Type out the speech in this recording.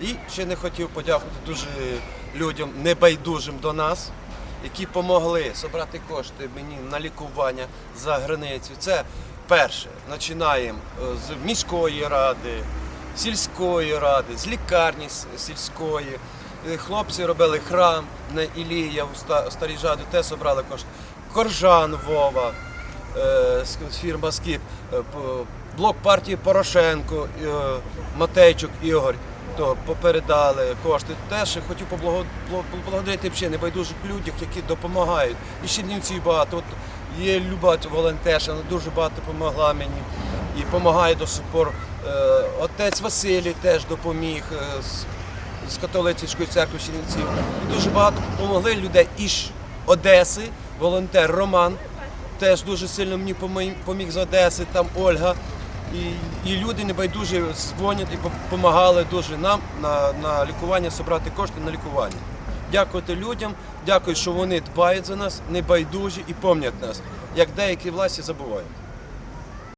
І ще не хотів подякувати дуже людям небайдужим до нас, які допомогли зібрати кошти мені на лікування за границю. Це перше, починаємо е, з міської ради, сільської ради, з лікарні сільської. Е, Хлопці робили храм на Ілія у Ста- Старій Жаді, те зібрали кошти. Коржан Вова, е, з- фірма Скіп, е, блок партії Порошенко, е, Матейчук Ігор. То попередали кошти. Теж хотів поблаго- бл- поблагодарити ще небайдужих людях, які допомагають. І ще Чернівців багато. От є люба волонтерша, вона дуже багато допомогла мені і допомагає до сих пор. Е, Отець Василій теж допоміг е, з, католицької церкви Чернівців. І дуже багато допомогли людей із Одеси, волонтер Роман теж дуже сильно мені помі- поміг з Одеси, там Ольга. І, і люди небайдужі дзвонять і допомагали дуже нам на, на лікування, зібрати кошти на лікування. Дякувати людям, дякую, що вони дбають за нас, небайдужі і пам'ятають нас, як деякі власті забувають.